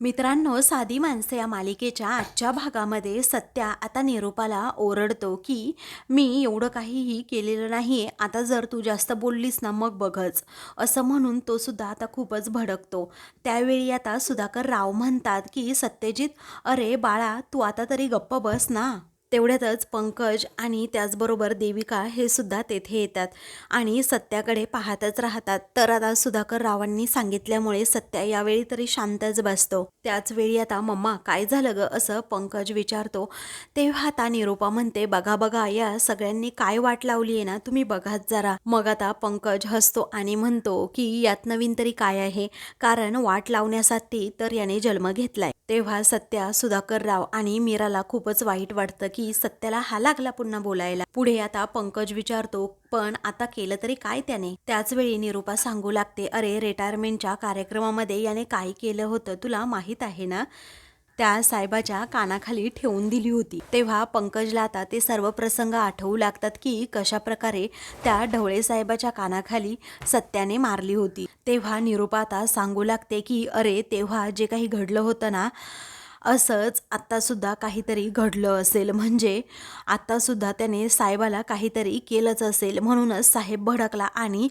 मित्रांनो साधी माणसे या मालिकेच्या आजच्या भागामध्ये सत्या आता निरूपाला ओरडतो की मी एवढं काहीही केलेलं नाही आता जर तू जास्त बोललीस ना मग बघच. असं म्हणून तो सुद्धा आता खूपच भडकतो. त्यावेळी आता सुधाकर राव म्हणतात की सत्यजित अरे बाळा तू आता तरी गप्प बस ना. तेवढ्यातच पंकज आणि त्याचबरोबर देविका हे सुद्धा तेथे येतात आणि सत्याकडे पाहतच राहतात. तर आता सुधाकर रावांनी सांगितल्यामुळे सत्या यावेळी तरी शांतच बसतो. त्याचवेळी आता मम्मा काय झालं ग? असं पंकज विचारतो. तेव्हा आता निरूपा म्हणते बघा बघा या सगळ्यांनी काय वाट लावली आहे ना तुम्ही बघाच जरा. मग आता पंकज हसतो आणि म्हणतो की यात नवीन तरी काय आहे? कारण वाट लावण्यासाठी तर याने जन्म घेतलाय. तेव्हा सत्या सुधाकर राव आणि मीराला खूपच वाईट वाटतं की सत्याला हा लागला पुन्हा बोलायला. पुढे आता पंकज विचारतो पण आता केलं तरी काय त्याने? त्याच वेळी निरूपा सांगू लागते अरे रिटायरमेंटच्या कार्यक्रमामध्ये याने काय केलं होतं तुला माहीत आहे ना? त्या साहेबाच्या कानाखाली ठेवून दिली होती. तेव्हा पंकजला आता ते सर्व प्रसंग आठवू लागतात की कशा प्रकारे त्या ढवळे साहेबाच्या कानाखाली सत्याने मारली होती. तेव्हा निरूपा आता सांगू लागते की अरे तेव्हा जे काही घडलं होतं ना असंच आत्तासुद्धा काहीतरी घडलं असेल. म्हणजे आत्तासुद्धा त्याने साहेबाला काहीतरी केलंच असेल. म्हणूनच साहेब भडकला आणि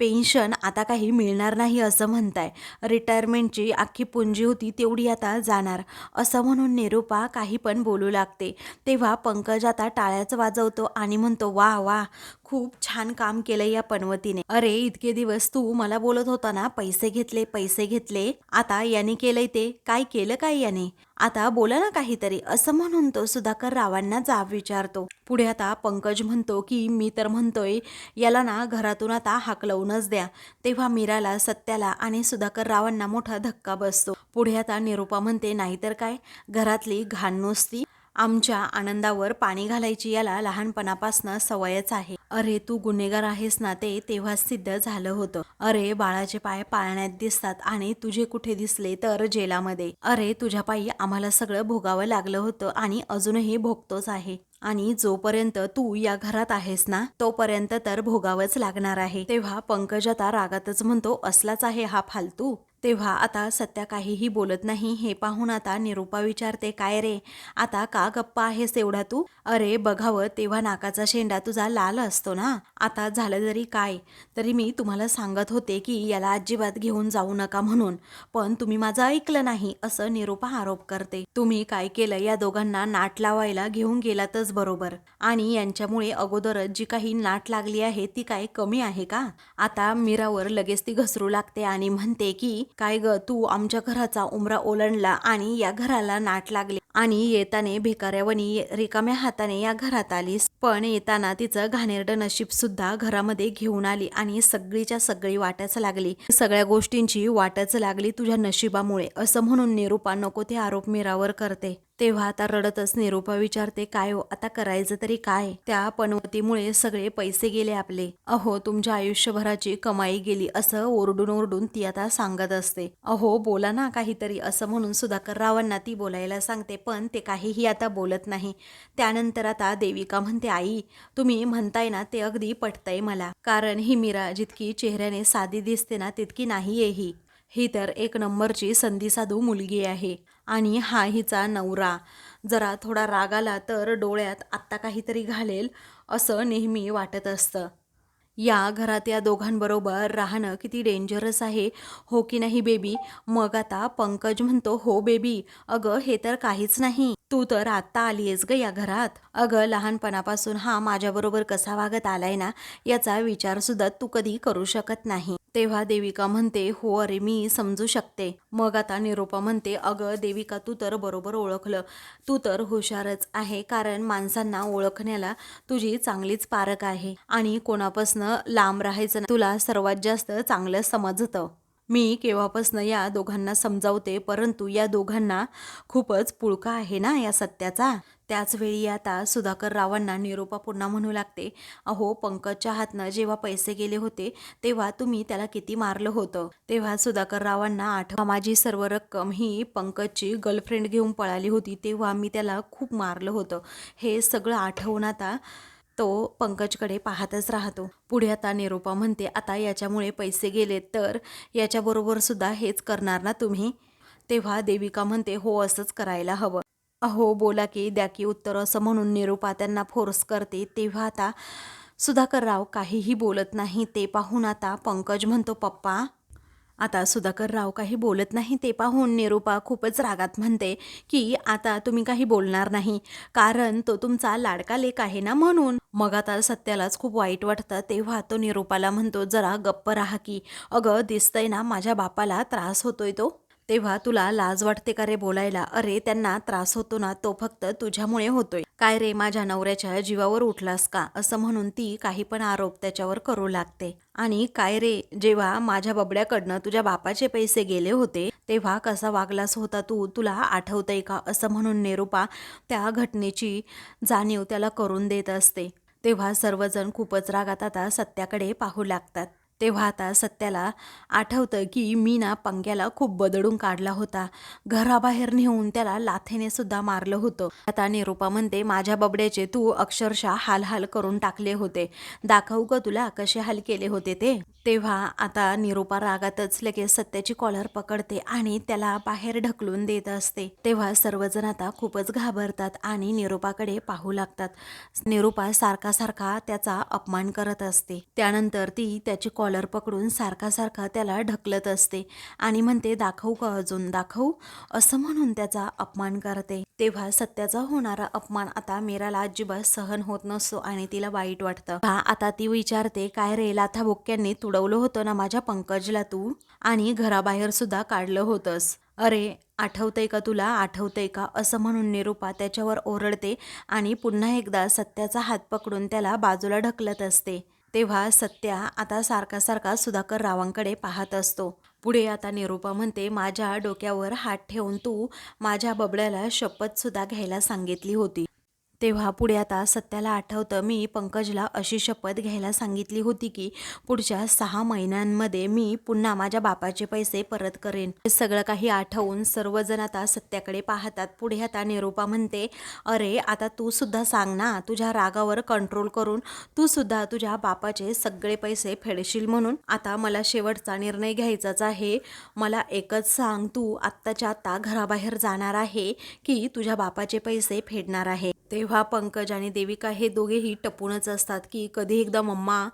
पेन्शन आता काही मिळणार नाही असं म्हणताय. रिटायरमेंटची अख्खी पुंजी होती तेवढी आता जाणार असं म्हणून निरूपा काही पण बोलू लागते. तेव्हा पंकज आता टाळ्याच वाजवतो आणि म्हणतो वा वा खूप छान काम केलं या पनवतीने. अरे इतके दिवस तू मला बोलत होता ना पैसे घेतले पैसे घेतले. आता याने केलंय ते. काय केलं काय याने? आता बोला ना काहीतरी. असं म्हणून तो सुधाकर रावांना जाब विचारतो. पुढे आता पंकज म्हणतो की मी तर म्हणतोय याला ना घरातून आता हाकलवून हाकलवूनच द्या. तेव्हा मीराला सत्याला आणि सुधाकर रावांना मोठा धक्का बसतो. पुढे आता निरूपा म्हणते नाहीतर काय? घरातली घाण नुसती आमच्या आनंदावर पाणी घालायची याला लहानपणापासनं सवयच आहे. अरे तू गुन्हेगार आहेस ना ते तेव्हा सिद्ध झालं होतं. अरे बाळाचे पाय पाळण्यात दिसतात आणि तुझे कुठे दिसले तर जेलामध्ये. अरे तुझ्या पायी आम्हाला सगळं भोगावं लागलं होतं आणि अजूनही भोगतोच आहे. आणि जोपर्यंत तू या घरात आहेस ना तोपर्यंत तर भोगावंच लागणार आहे. तेव्हा पंकज आता रागातच म्हणतो असलाच आहे हा फालतू. तेव्हा आता सत्या काहीही बोलत नाही. हे पाहून आता निरूपा विचारते काय रे? आता का गप्पा आहेस एवढा तू? अरे बघावं तेव्हा नाकाचा शेंडा तुझा लाल असतो ना? आता झालं जरी काय? तरी मी तुम्हाला सांगत होते की याला अजिबात घेऊन जाऊ नका म्हणून. पण तुम्ही माझं ऐकलं नाही असं निरूपा आरोप करते. तुम्ही काय केलं? या दोघांना नाट लावायला घेऊन गेलातच बरोबर. आणि यांच्यामुळे अगोदरच जी काही नाट लागली आहे ती काय कमी आहे का? आता मीरावर लगेच ती घसरू लागते आणि म्हणते की काय ग तू आमच्या घराचा उमरा ओलांडला आणि या घराला नाट लागली. आणि येताने भिकाऱ्यावनी रिकाम्या हाताने या घरात आलीस. पण येताना तिचं घाणेरडं नशीब सुद्धा घरामध्ये घेऊन आली आणि सगळीच्या सगळी वाटच लागली. सगळ्या गोष्टींची वाटच लागली तुझ्या नशिबामुळे असं म्हणून निरूपा नको ते आरोप मीरावर करते. तेव्हा आता रडतच निरूपा विचारते काय हो आता करायचं तरी काय? त्या पनवतीमुळे सगळे पैसे गेले आपले. अहो तुमच्या आयुष्यभराची कमाई गेली असं ओरडून ओरडून ती आता सांगत असते. अहो बोला ना काहीतरी असं म्हणून सुधाकर रावांना ती बोलायला सांगते पण ते काहीही आता बोलत नाही. त्यानंतर आता देविका म्हणते आई तुम्ही म्हणताय ना ते अगदी पटतंय मला. कारण ही मीरा जितकी चेहऱ्याने साधी दिसते ना तितकी नाहीये ही. ही तर एक नंबरची संधी साधू मुलगी आहे. आणि हा हिचा नवरा. जरा थोडा राग आला तर डोळ्यात आत्ता काहीतरी घालेल असं नेहमी वाटत असतं. या घरात या दोघांबरोबर राहणं किती डेंजरस आहे हो की नाही बेबी मग आता पंकज म्हणतो हो बेबी अगं हे तर काहीच नाही. तू तर आत्ता आली आहेस ग या घरात. अगं लहानपणापासून हा माझ्याबरोबर कसा वागत आलाय ना याचा विचारसुद्धा तू कधी करू शकत नाही. तेव्हा देविका म्हणते हो अरे मी समजू शकते. मग आता निरूपा म्हणते अगं देविका तू तर बरोबर ओळखलं. तू तर हुशारच आहे कारण माणसांना ओळखण्याला तुझी चांगलीच पारख आहे आणि कोणापासनं लांब राहायचं तुला सर्वात जास्त चांगलं समजतं. मी केव्हापासनं या दोघांना समजावते परंतु या दोघांना खूपच पुळका आहे ना या सत्याचा? त्याच वेळी आता सुधाकर रावांना निरोपा पुन्हा म्हणू लागते अहो पंकजच्या हातनं जेव्हा पैसे गेले होते तेव्हा तुम्ही त्याला किती मारलं होतं? तेव्हा सुधाकर रावांना आठवा माझी सर्व रक्कम ही पंकजची गर्लफ्रेंड घेऊन पळाली होती तेव्हा मी त्याला खूप मारलं होतं. हे सगळं आठवून आता तो पंकजकडे पाहतच राहतो. पुढे आता निरूपा म्हणते आता याच्यामुळे पैसे गेले तर याच्याबरोबर सुद्धा हेच करणार ना तुम्ही? तेव्हा देविका म्हणते हो असंच करायला हवं. अहो बोला की द्या की उत्तर असं म्हणून निरूपा त्यांना फोर्स करते. तेव्हा आता सुधाकरराव काहीही बोलत नाही. ते पाहून आता पंकज म्हणतो पप्पा आता सुधाकर राव काही बोलत नाही ते पाहून निरूपा खूपच रागात म्हणते की आता तुम्ही काही बोलणार नाही. कारण तो तुमचा लाडका लेख आहे ना म्हणून. मग आता सत्यालाच खूप वाईट वाटतं. तेव्हा तो निरूपाला म्हणतो जरा गप्प राहा की. अगं दिसतंय ना माझ्या बापाला त्रास होतोय तो. तेव्हा तुला लाज वाटते का रे बोलायला? अरे त्यांना त्रास होतो ना तो फक्त तुझ्यामुळे होतोय. काय रे माझ्या नवऱ्याच्या जीवावर उठलास का? असं म्हणून ती काही पण आरोप त्याच्यावर करू लागते. आणि काय रे जेव्हा माझ्या बबड्याकडनं तुझ्या बापाचे पैसे गेले होते तेव्हा कसा वागलास होता तू? तुला आठवतंय का? असं म्हणून निरूपा त्या घटनेची जाणीव त्याला करून देत असते. तेव्हा सर्वजण खूपच रागात आता सत्याकडे पाहू लागतात. तेव्हा आता सत्याला आठवतं की मी ना पंग्याला खूप बदडून काढला होता. घराबाहेर नेऊन त्याला लाथेने सुद्धा मारलं होतं. आता निरूपा म्हणते माझ्या बबड्याचे तू अक्षरशः हाल हाल करून टाकले होते. दाखवू का तुला कसे हाल केले होते ते? तेव्हा आता निरूपा रागातच लगेच सत्याची कॉलर पकडते आणि त्याला बाहेर ढकलून देत असते. तेव्हा सर्वजण आता खूपच घाबरतात आणि निरूपाकडे पाहू लागतात. निरूपा सारखा सारखा त्याचा अपमान करत असते. त्यानंतर ती त्याची कॉलर पकडून सारखा सारखा त्याला ढकलत असते आणि म्हणते दाखवू का अजून? दाखवू? असं म्हणून त्याचा अपमान करते. तेव्हा सत्याचा होणारा अपमान आता मीराला अजिबात सहन होत नसतो आणि तिला वाईट वाटतं. हा आता ती विचारते काय रे लाथा बोक्यांनी तुडवलं होतं ना माझ्या पंकजला तू? आणि घराबाहेर सुद्धा काढलं होतंस. अरे आठवतंय का तुला? आठवतंय का? असं म्हणून निरूपा त्याच्यावर ओरडते आणि पुन्हा एकदा सत्याचा हात पकडून त्याला बाजूला ढकलत असते. तेव्हा सत्या आता सारखा सारखा सुधाकर रावांकडे पाहत असतो. पुढे आता निरूपा म्हणते माझ्या डोक्यावर हात ठेवून तू माझ्या बबड्याला शपथसुद्धा घ्यायला सांगितली होती. तेव्हा पुढे आता सत्याला आठवतं. मी पंकजला अशी शपथ घ्यायला सांगितली होती की पुढच्या सहा महिन्यांमध्ये मी पुन्हा माझ्या बापाचे पैसे परत करेन. हे सगळं काही आठवून सर्वजण आता सत्याकडे पाहतात. पुढे आता निरूपा म्हणते अरे आता तू सुद्धा सांग ना तुझ्या रागावर कंट्रोल करून तू सुद्धा तुझ्या बापाचे सगळे पैसे फेडशील म्हणून. आता मला शेवटचा निर्णय घ्यायचाच आहे. मला एकच सांग तू आत्ताच्या आत्ता घराबाहेर जाणार आहे की तुझ्या बापाचे पैसे फेडणार आहे. तेव्हा पंकज आणि देविका हे दोघेही टपूनच असतात की कधी एकदा मम्मा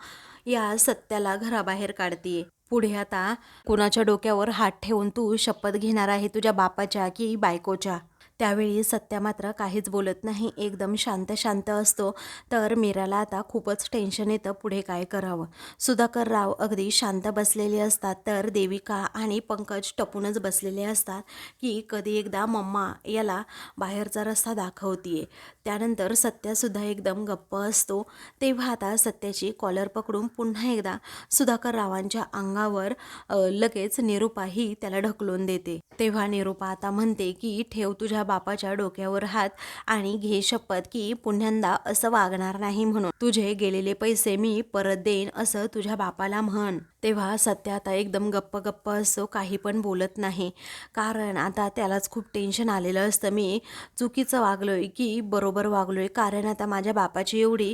या सत्याला घराबाहेर काढतीये. पुढे आता कुणाच्या डोक्यावर हात ठेवून तू शपथ घेणार आहे तुझ्या बापाच्या की बायकोच्या? त्यावेळी सत्या मात्र काहीच बोलत नाही. एकदम शांत शांत असतो. तर मीराला आता खूपच टेन्शन येतं पुढे काय करावं. सुधाकर राव अगदी शांत बसलेले असतात. तर देविका आणि पंकज टपूनच बसलेले असतात की कधी एकदा मम्मा याला बाहेरचा रस्ता दाखवतीये. त्यानंतर सत्यासुद्धा एकदम गप्प असतो. तेव्हा आता सत्याची कॉलर पकडून पुन्हा एकदा सुधाकर रावांच्या अंगावर लगेच निरूपाही त्याला ढकलून देते. तेव्हा निरूपा आता म्हणते की ठेव तुझ्या बापाच्या डोक्यावर हात आणि घे शपथ की पुन्ह्यांदा असं वागणार नाही म्हणून. तुझे गेलेले पैसे मी परत देईन असं तुझ्या बापाला म्हण. तेव्हा सत्य आता एकदम गप्प गप्प असतो काही पण बोलत नाही. कारण आता त्यालाच खूप टेन्शन आलेलं असतं. मी चुकीचं वागलो आहे की बरोबर वागलो आहे कारण आता माझ्या बापाची एवढी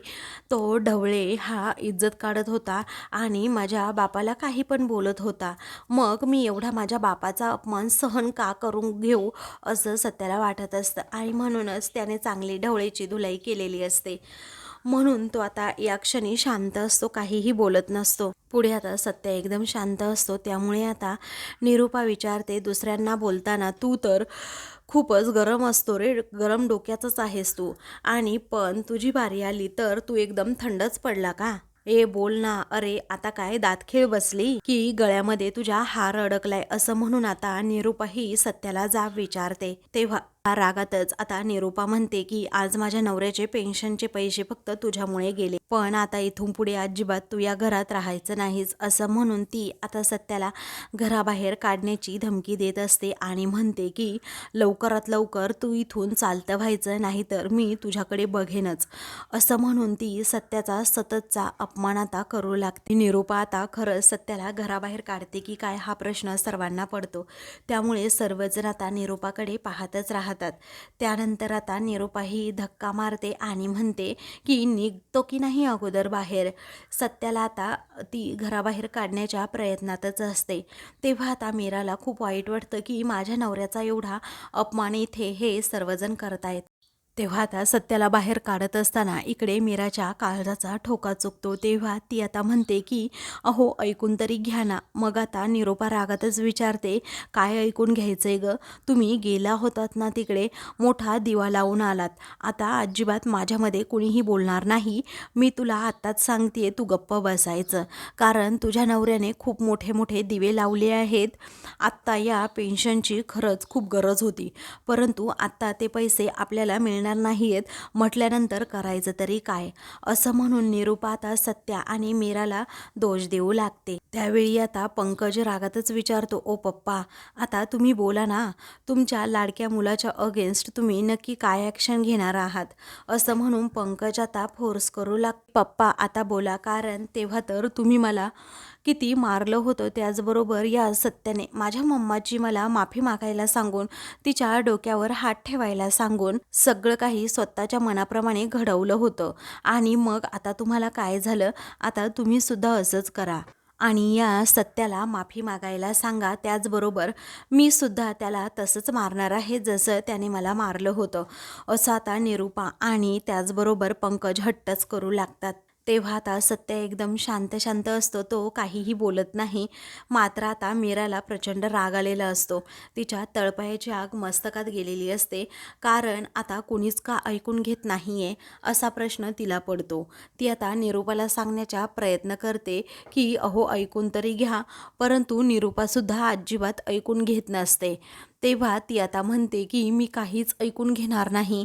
तो ढवळे हा इज्जत काढत होता आणि माझ्या बापाला काही पण बोलत होता. मग मी एवढा माझ्या बापाचा अपमान सहन का करून घेऊ असं सत्याला वाटत असतं. आणि म्हणूनच त्याने चांगली ढवळेची धुलाई केलेली असते. म्हणून तो आता या क्षणी शांत असतो काहीही बोलत नसतो. पुढे आता सत्य एकदम शांत असतो. त्यामुळे आता निरूपा विचारते दुसऱ्यांना बोलताना तू तर खूपच गरम असतो रे गरम डोक्याचाच आहेस तू. आणि पण तुझी बारी आली तर तू एकदम थंडच पडला का? ए बोल ना. अरे आता काय दातखीळ बसली? की गळ्यामध्ये तुझा हार अडकलाय असं म्हणून आता निरूपाही सत्याला जाब विचारते. तेव्हा रागातच. आता निरूपा म्हणते की आज माझ्या नवऱ्याचे पेन्शनचे पैसे फक्त तुझ्यामुळे गेले. पण आता इथून पुढे अजिबात तू या घरात राहायचं नाहीस असं म्हणून ती आता सत्याला घराबाहेर काढण्याची धमकी देत असते आणि म्हणते की लवकरात लवकर तू इथून चालतं व्हायचं नाही तर मी तुझ्याकडे बघेनच. असं म्हणून ती सत्याचा सततचा अपमान आता करू लागते. निरूपा आता खरंच सत्याला घराबाहेर काढते की काय हा प्रश्न सर्वांना पडतो. त्यामुळे सर्वजण आता निरूपाकडे पाहतच राहत राहतात. त्यानंतर आता निरूपाही धक्का मारते आणि म्हणते की निघतो की नाही अगोदर बाहेर? सत्याला आता ती घराबाहेर काढण्याच्या प्रयत्नातच असते. तेव्हा आता मीराला खूप वाईट वाटतं की माझ्या नवऱ्याचा एवढा अपमान इथे हे सर्वजण करतायत. तेव्हा आता सत्याला बाहेर काढत असताना इकडे मीराच्या काळजाचा ठोका चुकतो. तेव्हा ती आता म्हणते की अहो ऐकून तरी घ्या ना. मग आता निरोपा रागातच विचारते काय ऐकून घ्यायचंय ग? तुम्ही गेला होतात ना तिकडे? मोठा दिवा लावून आलात. आता अजिबात माझ्यामध्ये कुणीही बोलणार नाही. मी तुला आत्ताच सांगते तू गप्प बसायचं. कारण तुझ्या नवऱ्याने खूप मोठे मोठे दिवे लावले आहेत. आत्ता या पेन्शनची खरंच खूप गरज होती. परंतु आत्ता ते पैसे आपल्याला मिळ मिळणार नाही आहेत म्हटल्यानंतर करायचं तरी काय? असं म्हणून निरुपाता आता सत्या आणि मीराला दोष देऊ लागते. त्यावेळी आता पंकज रागातच विचारतो ओ पप्पा आता तुम्ही बोला ना. तुमच्या लाडक्या मुलाच्या अगेन्स्ट तुम्ही नक्की काय ॲक्शन घेणार आहात? असं म्हणून पंकज आता फोर्स करू लाग पप्पा आता बोला कारण तेव्हा तर तुम्ही मला किती मारलं होतं त्याचबरोबर या सत्याने माझ्या मम्माची मला माफी मागायला सांगून तिच्या डोक्यावर हात ठेवायला सांगून सगळं काही स्वतःच्या मनाप्रमाणे घडवलं होतं. आणि मग आता तुम्हाला काय झालं? आता तुम्ही सुद्धा असंच करा. आणि या सत्याला माफी मागायला सांगा. त्याचबरोबर मी सुद्धा त्याला तसंच मारणार आहे जसं त्याने मला मारलं होतं. असं आता निरूपा आणि त्याचबरोबर पंकज हट्टच करू लागतात. तेव्हा आता सत्य एकदम शांत शांत असतो तो काहीही बोलत नाही. मात्र आता मीराला प्रचंड राग आलेला असतो. तिच्या तळपायाची आग मस्तकात गेलेली असते. कारण आता कुणीच का ऐकून घेत नाही आहे असा प्रश्न तिला पडतो. ती आता निरूपाला सांगण्याचा प्रयत्न करते की अहो ऐकून तरी घ्या. परंतु निरूपासुद्धा अजिबात ऐकून घेत नसते. तेव्हा ती आता म्हणते की मी काहीच ऐकून घेणार नाही.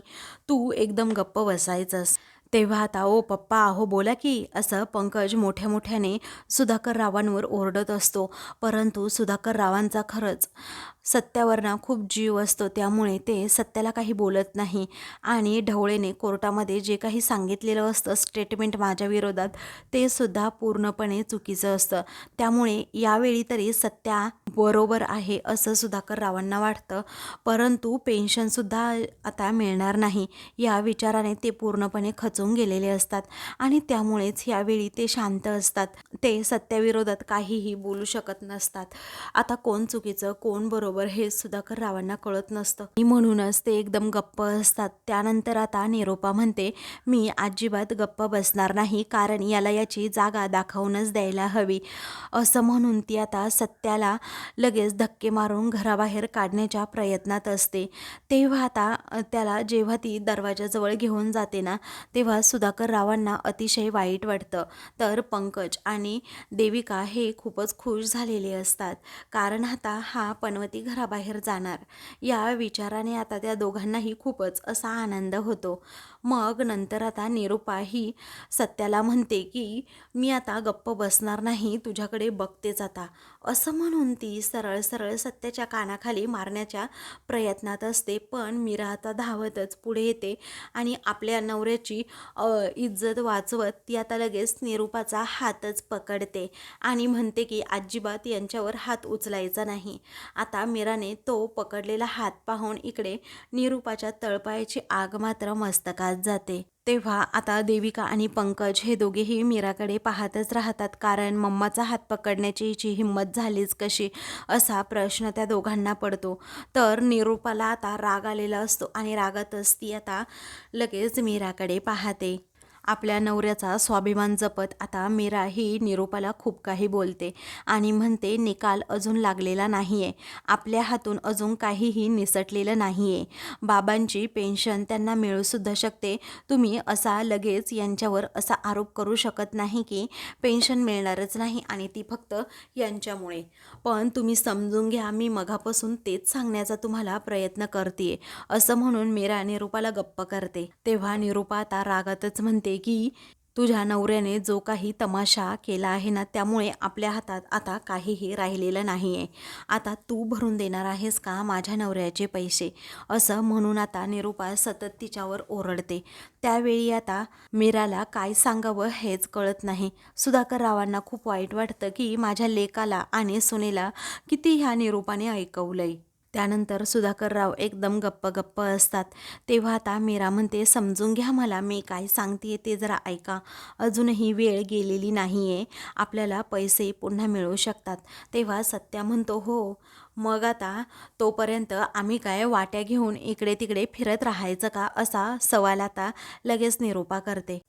तू एकदम गप्प बसायचंस. तेव्हा आता ओ पप्पा अहो बोला की असं पंकज मोठ्या मोठ्याने सुधाकर रावांवर ओरडत असतो. परंतु सुधाकर रावांचा खरंच सत्यावर ना खूप जीव असतो. त्यामुळे ते सत्याला काही बोलत नाही. आणि ढवळेने कोर्टामध्ये जे काही सांगितलेलं असतं स्टेटमेंट माझ्या विरोधात ते सुद्धा पूर्णपणे चुकीचं असतं. त्यामुळे यावेळी तरी सत्या बरोबर आहे असं सुधाकर रावांना वाटतं. परंतु पेन्शनसुद्धा आता मिळणार नाही. या विचाराने ते पूर्णपणे खचून गेलेले असतात. आणि त्यामुळेच यावेळी ते शांत असतात. ते सत्याविरोधात काहीही बोलू शकत नसतात. आता कोण चुकीचं कोण बरोबर हे सुधाकर रावांना कळत नसतं. आणि म्हणूनच ते एकदम गप्प असतात. त्यानंतर आता निरोपा म्हणते मी अजिबात गप्प बसणार नाही. कारण याला याची जागा दाखवूनच द्यायला हवी. असं म्हणून ती आता सत्याला लगेच धक्के मारून घराबाहेर काढण्याच्या प्रयत्नात असते. तेव्हा आता त्याला जेव्हा ती दरवाजाजवळ घेऊन जाते ना तेव्हा सुधाकर रावांना अतिशय वाईट वाटतं. तर पंकज आणि देविका हे खूपच खुश झालेले असतात. कारण आता हा पनवती घराबाहेर जाणार. या विचाराने आता त्या दोघांनाही खूपच असा आनंद होतो. मग नंतर आता निरुपाही सत्याला म्हणते की मी आता गप्प बसणार नाही तुझ्याकडे बघतेच आता. असं म्हणून ती सरळ सरळ सत्याच्या कानाखाली मारण्याच्या प्रयत्नात असते पण मीरा आता धावतच पुढे येते आणि आपल्या नवऱ्याची इज्जत वाचवत ती आता लगेच निरूपाचा हातच पकडते आणि म्हणते की अजिबात यांच्यावर हात उचलायचा नाही. आता मीराने तो पकडलेला हात पाहून इकडे निरूपाच्या तळपायाची आग मात्र मस्तकात जाते. तेव्हा आता देविका आणि पंकज हे दोघेही मीराकडे पाहतच राहतात. कारण मम्माचा हात पकडण्याची हिची हिंमत झालीच कशी असा प्रश्न त्या दोघांना पडतो. तर निरूपाला आता राग आलेला असतो आणि रागातच ती आता लगेच मीराकडे पाहते. आपल्या नवऱ्याचा स्वाभिमान जपत आता मीरा ही निरूपाला खूप काही बोलते आणि म्हणते निकाल अजून लागलेला नाही आहे आपल्या हातून अजून काहीही निसटलेलं नाही आहे बाबांची पेन्शन त्यांना मिळूसुद्धा शकते. तुम्ही असा लगेच यांच्यावर असा आरोप करू शकत नाही की पेन्शन मिळणारच नाही आणि ती फक्त यांच्यामुळे. पण तुम्ही समजून घ्या मी मघापासून तेच सांगण्याचा तुम्हाला प्रयत्न करते असं म्हणून मीरा निरूपाला गप्प करते. तेव्हा निरूपा आता रागातच म्हणते की तुझ्या नवऱ्याने जो काही तमाशा केला आहे ना त्यामुळे आपल्या हातात आता काहीही राहिलेलं नाही आहे आता तू भरून देणार आहेस का माझ्या नवऱ्याचे पैसे? असं म्हणून आता निरूपा सतत तिच्यावर ओरडते. त्यावेळी आता मीराला काय सांगावं हेच कळत नाही. सुधाकर रावांना खूप वाईट वाटतं की माझ्या लेकाला आणि सुनेला किती ह्या निरूपाने ऐकवलंय. त्यानंतर सुधाकरराव एकदम गप्प गप्प असतात. तेव्हा आता मीरा म्हणते समजून घ्या मला मी काय सांगते ते जरा ऐका. अजूनही वेळ गेलेली नाही आहे आपल्याला पैसे पुन्हा मिळू शकतात. तेव्हा सत्या म्हणतो हो. मग आता तोपर्यंत आम्ही काय वाट्या घेऊन इकडे तिकडे फिरत राहायचं का? असा सवाल आता लगेच निरोपा करते.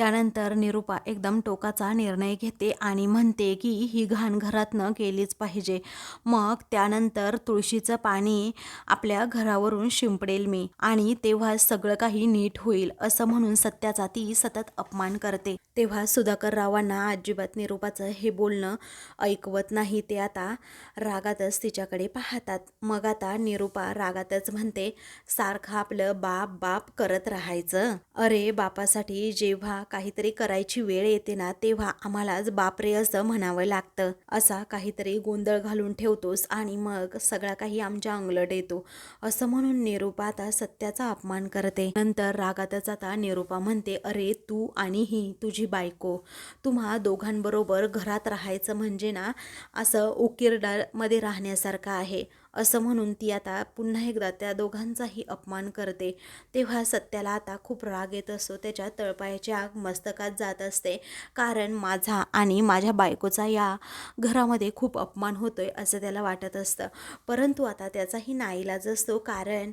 त्यानंतर निरूपा एकदम टोकाचा निर्णय घेते आणि म्हणते की ही घाण घरातनं केलीच पाहिजे. मग त्यानंतर तुळशीचं पाणी आपल्या घरावरून शिंपडेल मी आणि तेव्हा सगळं काही नीट होईल असं म्हणून सत्याचा ती सतत अपमान करते. तेव्हा सुधाकर रावांना अजिबात निरूपाचं हे बोलणं ऐकवत नाही ते आता रागातच तिच्याकडे पाहतात. मग आता निरूपा रागातच म्हणते सारखं आपलं बाप बाप करत राहायचं. अरे बापासाठी जेव्हा काहीतरी करायची वेळ येते ना तेव्हा आम्हालाच बापरे असं म्हणावं लागतं. असा काहीतरी गोंधळ घालून ठेवतोस आणि मग सगळा काही आमच्या अंगलट येतो. असं म्हणून निरूपा आता सत्याचा अपमान करते. नंतर रागातच आता निरूपा म्हणते अरे तू आणि ही तुझी बायको तुम्हा दोघांबरोबर घरात राहायचं म्हणजे ना असं उकिरडामध्ये राहण्यासारखं आहे. असं म्हणून ती आता पुन्हा एकदा त्या दोघांचाही अपमान करते. तेव्हा सत्याला आता खूप राग येत असतो. त्याच्या तळपायाची आग मस्तकात जात असते. कारण माझा आणि माझ्या बायकोचा या घरामध्ये खूप अपमान होतोय असं त्याला वाटत असतं. परंतु आता त्याचाही नाईलाज असतो. कारण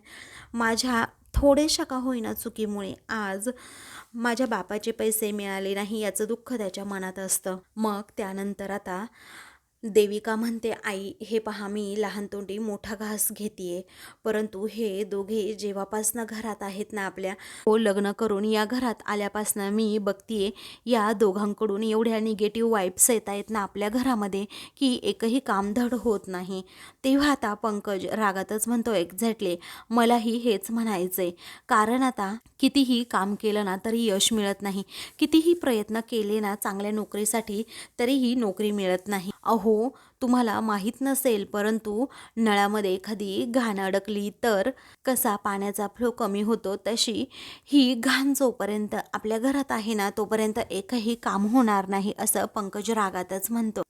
माझ्या थोडेशा का होईना चुकीमुळे आज माझ्या बापाचे पैसे मिळाले नाही याचं दुःख त्याच्या मनात असतं. मग त्यानंतर आता देविका म्हणते आई हे पहा मी लहान तोंडी मोठा घास घेते परंतु हे दोघे जेव्हापासनं घरात आहेत ना आपल्या हो लग्न करून या घरात आल्यापासनं मी बघतीये या दोघांकडून एवढ्या निगेटिव्ह वाईब्स येत आहेत ना आपल्या घरामध्ये की एकही कामधड होत नाही. तेव्हा आता पंकज रागातच म्हणतो एक्झॅक्टली मलाही हेच म्हणायचंय. कारण आता कितीही काम केलं ना तरी यश मिळत नाही. कितीही प्रयत्न केले ना चांगल्या नोकरीसाठी तरीही नोकरी मिळत नाही. अहो तुम्हाला माहीत नसेल परंतु नळामध्ये एखादी घाण अडकली तर कसा पाण्याचा फ्लो कमी होतो तशी ही घाण जोपर्यंत आपल्या घरात आहे ना तोपर्यंत एकही काम होणार नाही असं पंकज रागातच म्हणतो.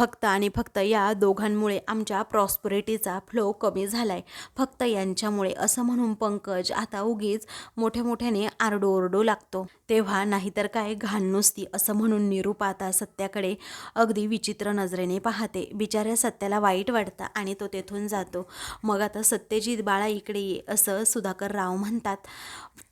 फक्त आणि फक्त या दोघांमुळे आमच्या प्रॉस्परिटीचा फ्लो कमी झाला आहे फक्त यांच्यामुळे असं म्हणून पंकज आता उगीच मोठ्या मोठ्याने आरडोरडू लागतो. तेव्हा नाहीतर काय घाण नुसती असं म्हणून निरूप आता सत्याकडे अगदी विचित्र नजरेने पाहते. बिचाऱ्या सत्याला वाईट वाटतं आणि तो तेथून जातो. मग आता सत्यजित बाळा इकडे ये असं सुधाकर राव म्हणतात.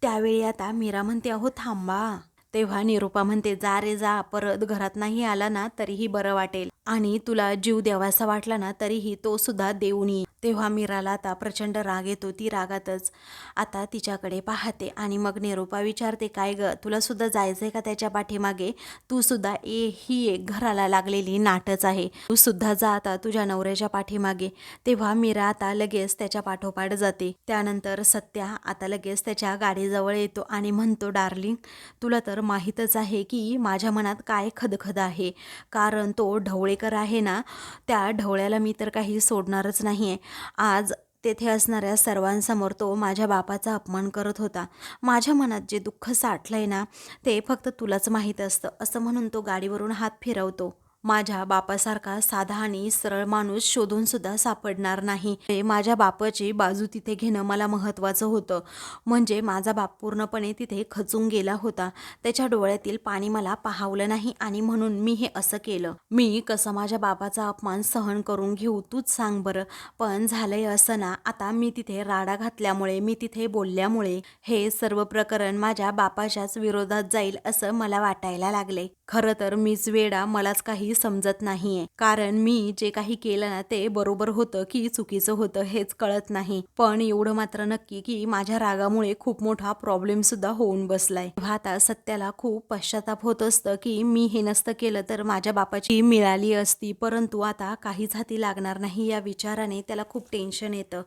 त्यावेळी आता मीरा म्हणते अहो थांबा. तेव्हा निरूपा म्हणते जा रे जा. परत घरात नाही आला ना तरीही बरं वाटेल. आणि तुला जीव द्यावासा वाटला ना तरीही तो सुद्धा देऊन ये तेव्हा मीराला आता प्रचंड राग येतो ती रागातच आता तिच्याकडे पाहते. आणि मग निरूपा विचारते काय ग तुला सुद्धा जायचंय का त्याच्या पाठीमागे? तू सुद्धा ए ही एक घराला लागलेली नाटच आहे. तू सुद्धा जा आता तुझ्या नवऱ्याच्या पाठीमागे. तेव्हा मीरा आता लगेच त्याच्या पाठोपाठ जाते. त्यानंतर सत्या आता लगेच त्याच्या गाडीजवळ येतो आणि म्हणतो डार्लिंग तुला तर माहीतच आहे की माझ्या मनात काय खदखद आहे. कारण तो ढवळे वाडेकर आहे ना त्या ढवळ्याला मी तर काही सोडणारच नाही आहे आज तेथे असणाऱ्या सर्वांसमोर तो माझ्या बापाचा अपमान करत होता. माझ्या मनात जे दुःख साठलं आहे ना ते फक्त तुलाच माहीत असतं असं म्हणून तो गाडीवरून हात फिरवतो. माझ्या बापासारखा साधा आणि सरळ माणूस शोधून सुद्धा सापडणार नाही. हे माझ्या बापाची बाजू तिथे घेणं मला महत्त्वाचं होतं. म्हणजे माझा बाप पूर्णपणे तिथे खचून गेला होता. त्याच्या डोळ्यातील पाणी मला पाहावलं नाही आणि म्हणून मी हे असं केलं. मी कसं माझ्या बापाचा अपमान सहन करून घेऊ तूच सांग बरं. पण झालंय असं ना आता मी तिथे राडा घातल्यामुळे मी तिथे बोलल्यामुळे हे सर्व प्रकरण माझ्या बापाच्याच विरोधात जाईल असं मला वाटायला लागले खरं तर मीच वेडा मलाच काही समजत नाहीये. कारण मी जे काही केलं ना ते बरोबर होतं की चुकीचं होतं हेच कळत नाही. पण एवढं मात्र नक्की की माझ्या रागामुळे खूप मोठा प्रॉब्लेम सुद्धा होऊन बसलाय. आता सत्याला खूप पश्चाताप होत असतं की मी हे नसतं केलं तर माझ्या बापाची मिळाली असती. परंतु आता काहीच हाती लागणार नाही या विचाराने त्याला खूप टेन्शन येतं.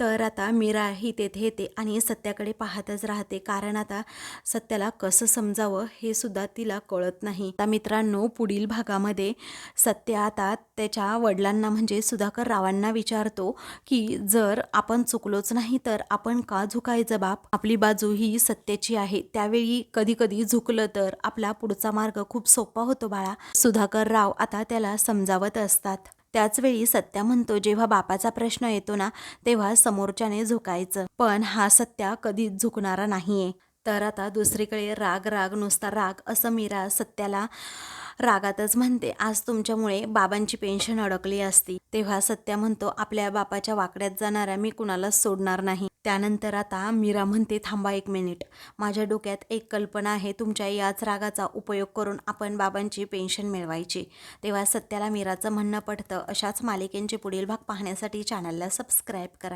तर आता मीरा ही तेथे येते आणि सत्याकडे पाहतच राहते. कारण आता सत्याला कसं समजावं हे सुद्धा तिला कळत नाही. आता मित्रांनो पुढील भागामध्ये सत्य आता त्याच्या वडिलांना म्हणजे सुधाकर रावांना विचारतो की जर आपण चुकलोच नाही तर आपण का झुकायचं बाप? आपली बाजू ही सत्याची आहे. त्यावेळी कधी कधी झुकलं तर आपला पुढचा मार्ग खूप सोपा होतो बाळा. सुधाकर राव आता त्याला समजावत असतात. त्याचवेळी सत्या म्हणतो जेव्हा बापाचा प्रश्न येतो ना तेव्हा समोरच्याने झुकायचं. पण हा सत्या कधीच झुकणारा नाहीये. तर आता दुसरीकडे राग राग नुसता राग असं मीरा सत्याला रागातच म्हणते. आज तुमच्यामुळे बाबांची पेन्शन अडकली असती. तेव्हा सत्या म्हणतो आपल्या बापाच्या वाकड्यात जाणाऱ्या मी कुणालाच सोडणार नाही. त्यानंतर आता मीरा म्हणते थांबा एक मिनिट. माझ्या डोक्यात एक कल्पना आहे. तुमच्या याच रागाचा उपयोग करून आपण बाबांची पेन्शन मिळवायची. तेव्हा सत्याला मीराचं म्हणणं पडतं. अशाच मालिकेंचे पुढील भाग पाहण्यासाठी चॅनलला सबस्क्राईब करा.